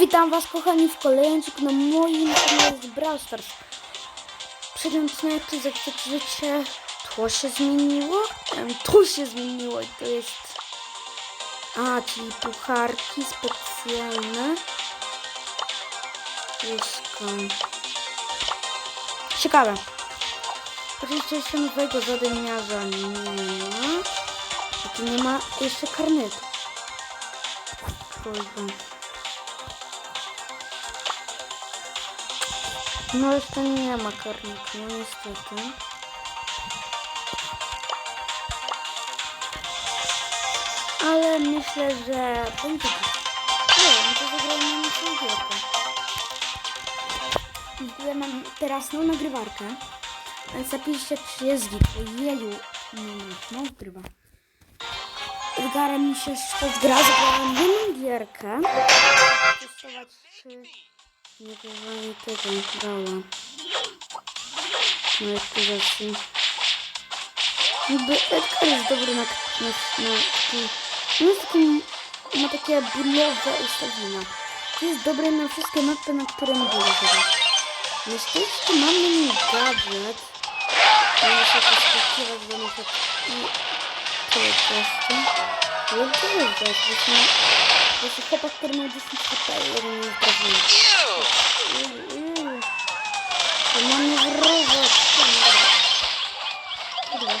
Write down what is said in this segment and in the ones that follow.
Witam was kochani w kolejnym na moim kanale z Brawl Stars. Przednim odcinku, jak wiecie, tło się zmieniło. Tu się zmieniło i to jest... A, czyli pucharki specjalne. Wszystko. Ciekawe. Oczywiście jeszcze nowego zadymiarza nie ma. A tu nie ma jeszcze karnetu. Kurde. No jeszcze nie ma karnika, no niestety. Ale myślę, że będzie git. Nie wiem, to zagrałem na. W ogóle mam teraz nową nagrywarkę. Zapiszcie, czy jest git. Ojeju, nie no, nagrywa. Zgara mi się to gra, zagrałem jedną gierkę. Testować, czy nie używamy tego grała. No jak to rzeczy. Jakby Edgar jest dobry na, na, na. No jest taki... Ma takie bólowe ustawienia. To jest dobre na wszystkie mapy, na które nie było tego. Niestety mam na nim gadżet. Nie muszę poskakiwać, bo muszę... I... To jest prostu. Ale to jest. Właśnie... Właśnie chłopak, który ma 10 HP, jeden nie jest prawdziwy. To mam nie wrować. Kurwa.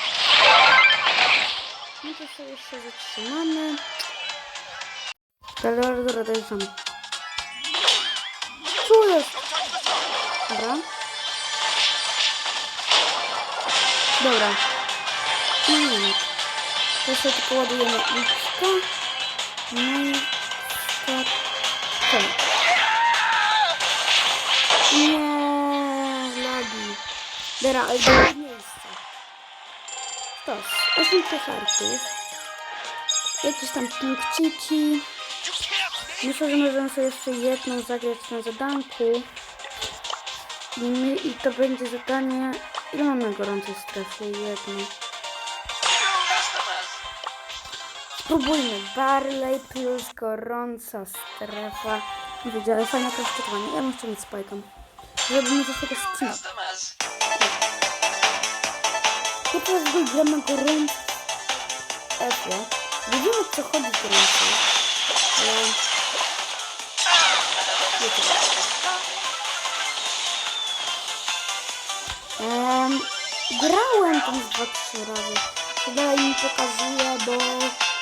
No to sobie jeszcze zatrzymamy. Dobra, dobra, dobra, dojeżdżamy. Co jest? Dobra. Dobra. Mm. To sobie tylko ładujemy X-ka. No i... Tak. Nie, lagi. Dobra, ale do miejsca. Stos. 8 pucharków. Jakieś tam punkciki. Myślę, że możemy sobie jeszcze jedną zagrać na zadanku. I, my, I to będzie zadanie... Ile mamy gorącej strefy? Jedno. Spróbujmy. Barley plus gorąca strefa. Nie wiedziałem, fajne krasztowanie. Ja chciał mieć spajką. Żeby mieć jeszcze tego. Customers. Ja teraz gram na gorący F-ie. Widzimy co chodzi z gorący. Grałem tam z dwa, trzy razy. To dalej mi pokazuje, bo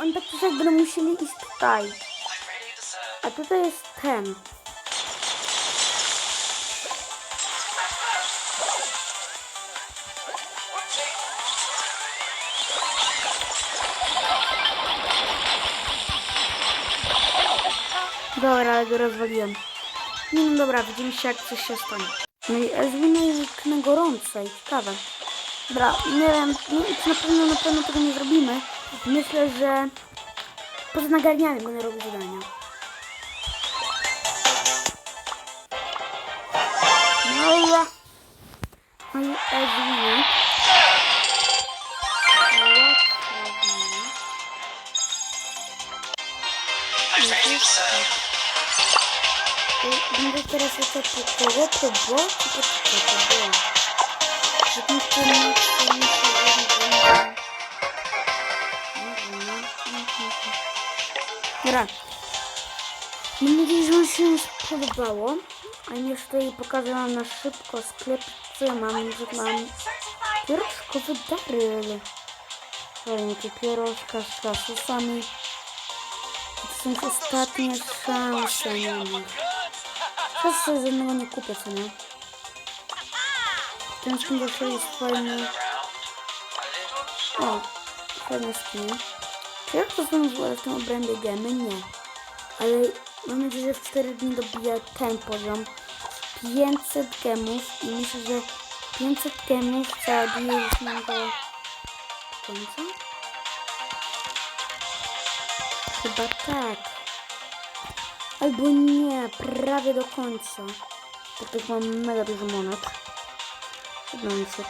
oni tak też będą musieli iść tutaj. A tutaj jest ten. Dobra, ale go rozwaliłem. Nie no dobra, widzimy się jak coś się stanie. No i Ezwina jest na gorącej, ciekawe. Dobra, nie wiem, nie, na pewno, na pewno tego nie zrobimy. Myślę, że poza nagarnianiem będę robił zadania. Dobra. No i serve. Będę teraz jeszcze po bo, czy po co to Dobra. Mam nadzieję, że Wam się spodobało. A jeszcze tutaj pokażę Wam na szybko sklep, co ja mam, że mam pierożkowy daryl. Fajnie, pierożka z kasusami. To są ostatnie szanse na nich. Teraz sobie żadnego nie kupię, co nie? Ten skin zawsze jest fajny. O, fajne skiny. Czy ja to znam w tym obrębie gemy? Nie. Ale Mam nadzieję, że w 4 dni dobiję ten poziom. 500 gemów i myślę, że 500 gemów załaduje już nam do końca. Chyba tak. Albo nie, prawie do końca. Tak jak mam mega dużo monet. 700.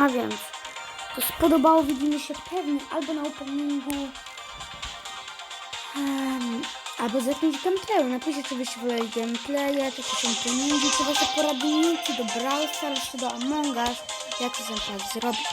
A więc, to spodobało, widzimy się pewnie albo na openingu, um, albo z jakimś gameplayem. Napiszcie, czy byście woleli gameplaye, czy to są openingi, czy wasze poradniki do Brawl Stars, czy do Among Us, jak to tam zrobić.